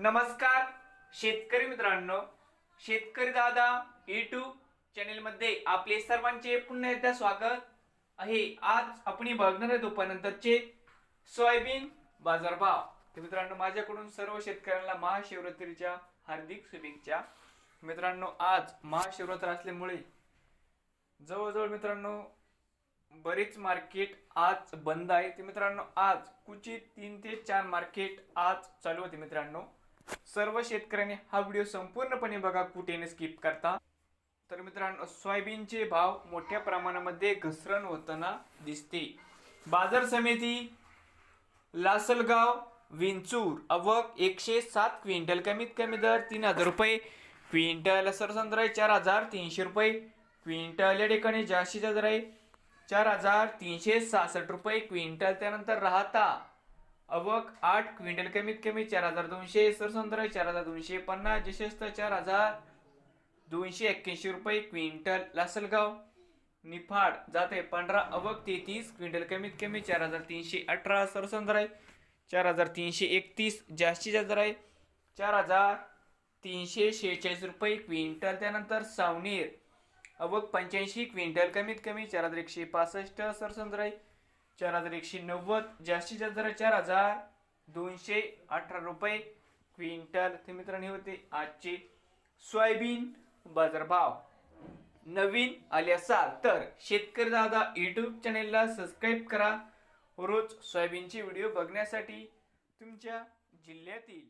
नमस्कार शेतकरी मित्रांनो. शेतकरी दादा युट्यूब चॅनेलमध्ये आपले सर्वांचे पुन्हा एकदा स्वागत आहे. आज आपण बघणार आहे दुपारनंतरचे सोयाबीन बाजारभाव. तर मित्रांनो माझ्याकडून सर्व शेतकऱ्यांना महाशिवरात्रीच्या हार्दिक शुभेच्छा. मित्रांनो आज महाशिवरात्र असल्यामुळे जवळजवळ मित्रांनो बरेच मार्केट आज बंद आहे. ते मित्रांनो आज कुचित तीन ते चार मार्केट आज चालू होते मित्रांनो. सर्व शेतकऱ्यांनी हा व्हिडिओ संपूर्णपणे बघा कुठेने स्किप करता. तर मित्रांनो सोयाबीनचे भाव मोठ्या प्रमाणामध्ये घसरण होताना दिसते. बाजार समिती लासलगाव विंचूर अवक एकशे सात क्विंटल कमीत कमी दर तीन हजार रुपये क्विंटल सरसंद्र चार हजार तीनशे रुपये क्विंटल या ठिकाणी जास्तीचा दर आहे चार हजार तीनशे सहासष्ट रुपये क्विंटल त्यानंतर राहता. अवक आठ क्विंटल कमीत कमी चार हजार दोनशे सरसंत्र आहे चार हजार दोनशे पन्नास जशस्त चार हजार दोनशे एक्क्याऐंशी रुपये क्विंटल लासलगाव निफाड जाते पंधरा अवक तेहतीस क्विंटल कमीत कमी चार हजार तीनशे अठरा सरसंदर आहे चार हजार तीनशे एकतीस जास्तीचा जास्त आहे चार हजार तीनशे शेहेचाळीस रुपये क्विंटल त्यानंतर सावनेर अवक पंच्याऐंशी क्विंटल कमीत कमी चार हजार एकशे पासष्ट सरसंदर आहे चार हजार एकशे नव्वद जास्तीचा दर चार हजार दोनशे अठरा रुपये क्विंटल. ते मित्रांनो होते आजचे सोयाबीन बाजारभाव. नवीन आले असाल तर शेतकरी दादा यूट्यूब चॅनेलला सबस्क्राईब करा. रोज सोयाबीनचे व्हिडिओ बघण्यासाठी तुमच्या जिल्ह्यातील